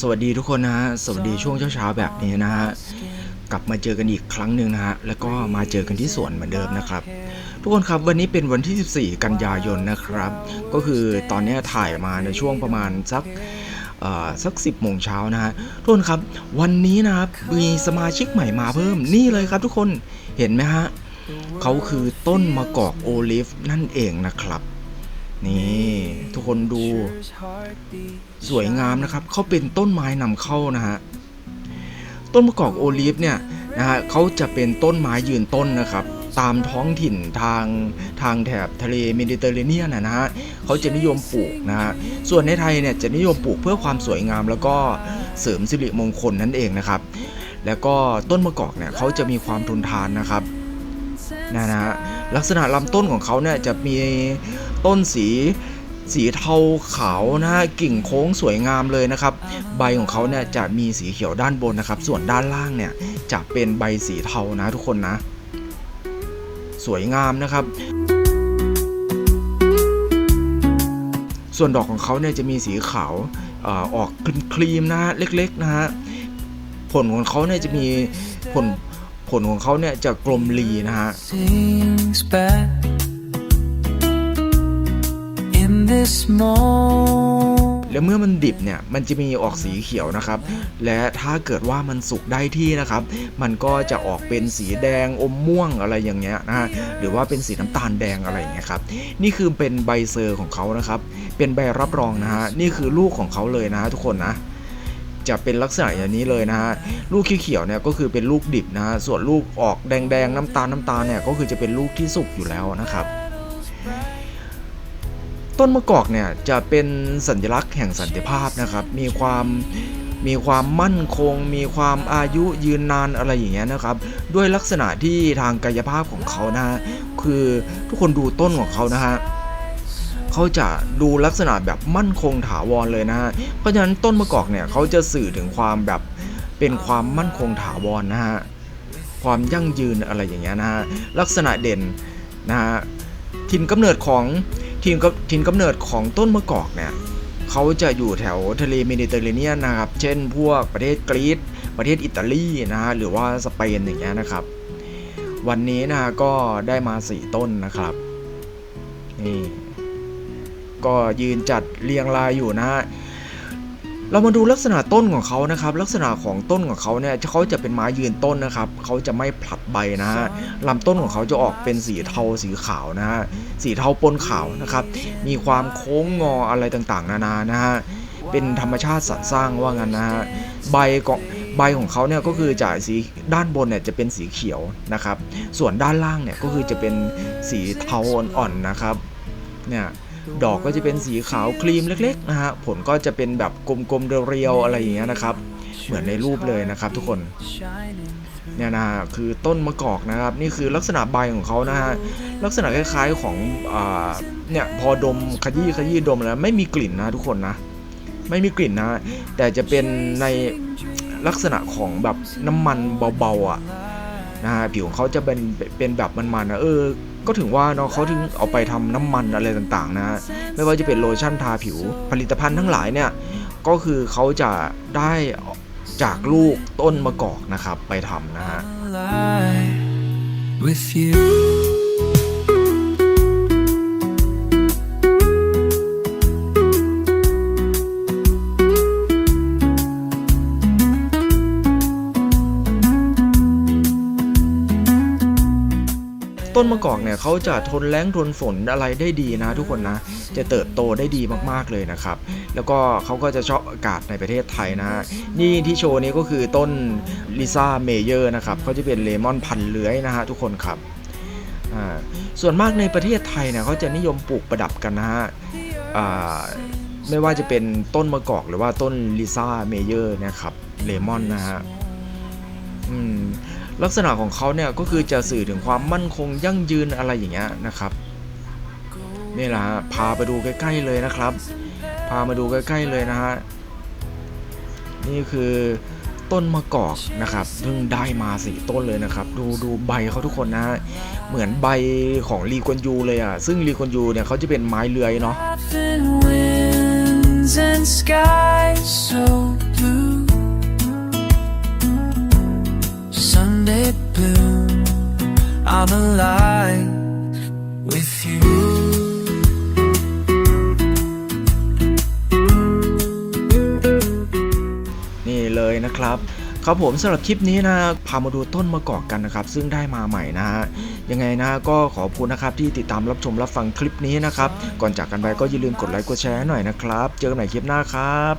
สวัสดีทุกคนนะฮะ สวัสดีช่วงเช้าๆแบบนี้นะฮะ กลับมาเจอกันอีกครั้งหนึ่งนะฮะ แล้วก็มาเจอกันที่สวนเหมือนเดิมนะครับ ทุกคนครับวันนี้เป็นวันที่ 14 กันยายนนะครับ ก็คือตอนนี้ถ่ายมาในช่วงประมาณสักสัก10โมงเช้านะฮะทุกคนครับ วันนี้นะครับมีสมาชิกใหม่มาเพิ่มนี่เลยครับทุกคนเห็นไหมฮะเขาคือต้นมะกอกโอลิฟนั่นเองนะครับ นี่ทุกคนดูสวยงามนะครับเขาเป็นต้นไม้นำเข้านะฮะต้นมะกอกโอลิฟเนี่ยนะฮะเขาจะเป็นต้นไม้ยืนต้นนะครับ ตามท้องถิ่นทางทางแถบทะเลเมดิเตอร์เรเนียนนะฮะเขาจะนิยมปลูกนะฮะส่วนในไทยเนี่ยจะนิยมปลูกเพื่อความสวยงาม แล้วก็เสริมสิริมงคลนั่นเองนะครับ แล้วก็ต้นมะกอกเนี่ยเขาจะมีความทนทานนะครับนะฮะลักษณะลำต้นของเขาเนี่ยจะมี ต้นสีสีเทาขาวนะฮะกิ่งโค้งสวยงามเลยนะครับ ใบของเขาเนี่ยจะมีสีเขียวด้านบนนะครับ ส่วนด้านล่างเนี่ยจะเป็นใบสีเทานะทุกคนนะ สวยงามนะครับ ส่วนดอกของเขาเนี่ยจะมีสีขาวเออออกครีมๆนะฮะเล็กๆนะฮะผลของเขาเนี่ยจะมีผลผลของเขาเนี่ยจะกลมลีนะฮะ แล้วเมื่อมันดิบเนี่ยมันจะมีออกสีเขียวนะครับ และถ้าเกิดว่ามันสุกได้ที่นะครับ มันก็จะออกเป็นสีแดงอมม่วงอะไรอย่างเงี้ยนะฮะหรือว่าเป็นสีน้ำตาลแดงอะไรอย่างเงี้ยครับนี่คือเป็นใบเซอร์ของเขานะครับ เป็นใบรับรองนะฮะนี่คือลูกของเขาเลยนะฮะทุกคนนะจะเป็นลักษณะอย่างนี้เลยนะฮะลูกเขียวๆเนี่ยก็คือเป็นลูกดิบนะฮะส่วนลูกออกแดงๆน้ำตาลน้ำตาลเนี่ยก็คือจะเป็นลูกที่สุกอยู่แล้วนะครับ ต้นมะกอกเนี่ยจะเป็นสัญลักษณ์แห่งสันติภาพนะครับ มีความมีความมั่นคง มีความอายุยืนนานอะไรอย่างเงี้ยนะครับ ด้วยลักษณะที่ทางกายภาพของเขานะฮะคือทุกคนดูต้นของเขานะฮะเขาจะดูลักษณะแบบมั่นคงถาวรเลยนะฮะเพราะฉะนั้นต้นมะกอกเนี่ยเขาจะสื่อถึงความแบบเป็นความมั่นคงถาวรนะฮะความยั่งยืนอะไรอย่างเงี้ยนะฮะลักษณะเด่นนะฮะถิ่นกำเนิดของ ถิ่นกำถิ่นกำเนิดของต้นมะกอกเนี่ยเขาจะอยู่แถวทะเลเมดิเตอร์เรเนียนนะครับ เช่นพวกประเทศกรีซประเทศอิตาลีนะฮะหรือว่าสเปนอย่างเงี้ยนะครับ วันนี้นะก็ได้มาสี่ต้นนะครับนี่ก็ยืนจัดเรียงรายอยู่นะฮะ เรามาดูลักษณะต้นของเขานะครับ ลักษณะของต้นของเขาเนี่ยเขาจะเป็นไม้ยืนต้นนะครับเขาจะไม่ผลัดใบนะฮะลำต้นของเขาจะออกเป็นสีเทาสีขาวนะฮะสีเทาปนขาวนะครับ มีความโค้งงออะไรต่างๆ นานานะฮะเป็นธรรมชาติสรรสร้างว่างั้นนะฮะใบก็ใบของเขาเนี่ยก็คือจะสีด้านบนเนี่ยจะเป็นสีเขียวนะครับ ส่วนด้านล่างเนี่ยก็คือจะเป็นสีเทาอ่อนๆนะครับเนี่ย ดอกก็จะเป็นสีขาวครีมเล็กๆนะฮะผลก็จะเป็นแบบกลมๆเรียวๆอะไรอย่างเงี้ยนะครับ เหมือนในรูปเลยนะครับทุกคนเนี่ยนะฮะคือต้นมะกอกนะครับ นี่คือลักษณะใบของเขานะฮะลักษณะคล้ายๆของอ่าเนี่ยพอดมขยี้ขยี้ดมแล้วไม่มีกลิ่นนะทุกคนนะ ไม่มีกลิ่นนะ แต่จะเป็นในลักษณะของแบบน้ำมันเบาๆอะ นะฮะผิวของเขาจะเป็นเป็นแบบมันๆนะเออ ก็ถึงว่าเนาะเขาถึงเอาไปทำน้ำมันอะไรต่างๆนะฮะไม่ว่าจะเป็นโลชั่นทาผิวผลิตภัณฑ์ทั้งหลายเนี่ยก็คือเขาจะได้จากลูกต้นมะกอกนะครับไปทำนะฮะ ต้นมะกอกเนี่ยเขาจะทนแล้งทนฝนอะไรได้ดีนะ ทุกคนนะ จะเติบโตได้ดีมากๆเลยนะครับ แล้วก็เขาก็จะชอบอากาศในประเทศไทยนะ นี่ที่โชว์นี้ก็คือต้นลิซ่าเมเยอร์นะครับเขาจะเป็นเลมอนพันเลื้อยนะฮะทุกคนครับอ่าส่วนมากในประเทศไทยเนี่ยเขาจะนิยมปลูกประดับกันนะฮะอ่าไม่ว่าจะเป็นต้นมะกอกหรือว่าต้นลิซ่าเมเยอร์นะครับเลมอนนะฮะอืม ลักษณะของเขาเนี่ยก็คือจะสื่อถึงความมั่นคงยั่งยืนอะไรอย่างเงี้ยนะครับนี่แหละฮะพาไปดูใกล้ๆเลยนะครับ พามาดูใกล้ๆเลยนะฮะนี่คือต้นมะกอกนะครับเพิ่งได้มาสี่ต้นเลยนะครับ ดูดูใบเขาทุกคนนะฮะเหมือนใบของลีกวนยูเลยอะซึ่งลีกวนยูเนี่ยเขาจะเป็นไม้เลื้อยเนาะ I'm alive with you. นี่เลยนะครับครับผมสำหรับคลิปนี้นะพามาดูต้นมะกอกกันนะครับ ซึ่งได้มาใหม่นะฮะยังไงนะก็ขอบคุณนะครับที่ติดตามรับชมรับฟังคลิปนี้นะครับ ก่อนจากกันไปก็อย่าลืมกดไลค์กดแชร์หน่อยนะครับ เจอกันใหม่คลิปหน้าครับ